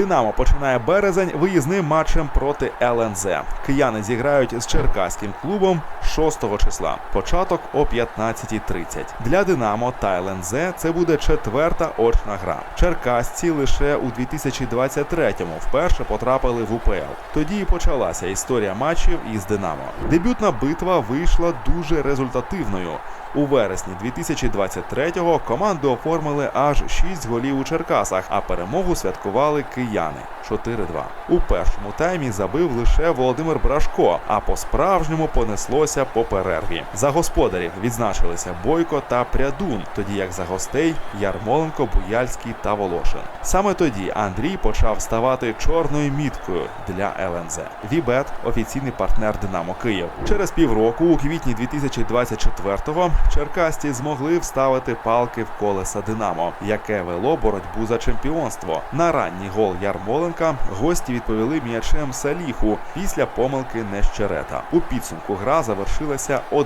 Динамо починає березень виїзним матчем проти ЛНЗ. Кияни зіграють з черкаським клубом 6 числа. Початок о 15.30. Для Динамо та ЛНЗ це буде четверта очна гра. Черкасці лише у 2023-му вперше потрапили в УПЛ. Тоді і почалася історія матчів із Динамо. Дебютна битва вийшла дуже результативною. У вересні 2023-го команди оформили аж 6 голів у Черкасах, а перемогу святкували кияни 4-2. У першому таймі забив лише Володимир Брашко, а по-справжньому понеслося по перерві. За господарів відзначилися Бойко та Прядун, тоді як за гостей Ярмоленко, Буяльський та Волошин. Саме тоді Андрій почав ставати чорною міткою для ЛНЗ. Вібет офіційний партнер Динамо Київ. Через півроку, у квітні 2024-го, черкасті змогли вставити палки в колеса Динамо, яке вело боротьбу за чемпіонство. На ранній гол Ярмоленка гості відповіли м'ячем Саліху після помилки Нещерета. У підсумку гра завершилася 1-1.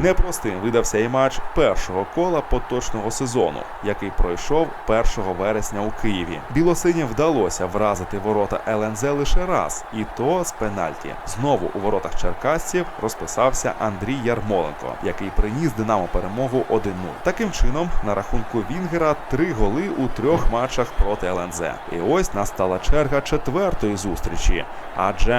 Непростим видався і матч першого кола поточного сезону, який пройшов 1 вересня у Києві. Білосинім вдалося вразити ворота ЛНЗ лише раз, і то з пенальті. Знову у воротах черкасців розписався Андрій Ярмоленко, який приніс Динамо перемогу 1-0. Таким чином, на рахунку Вінгера три голи у трьох матчах проти ЛНЗ. І ось настала черга четвертої зустрічі, адже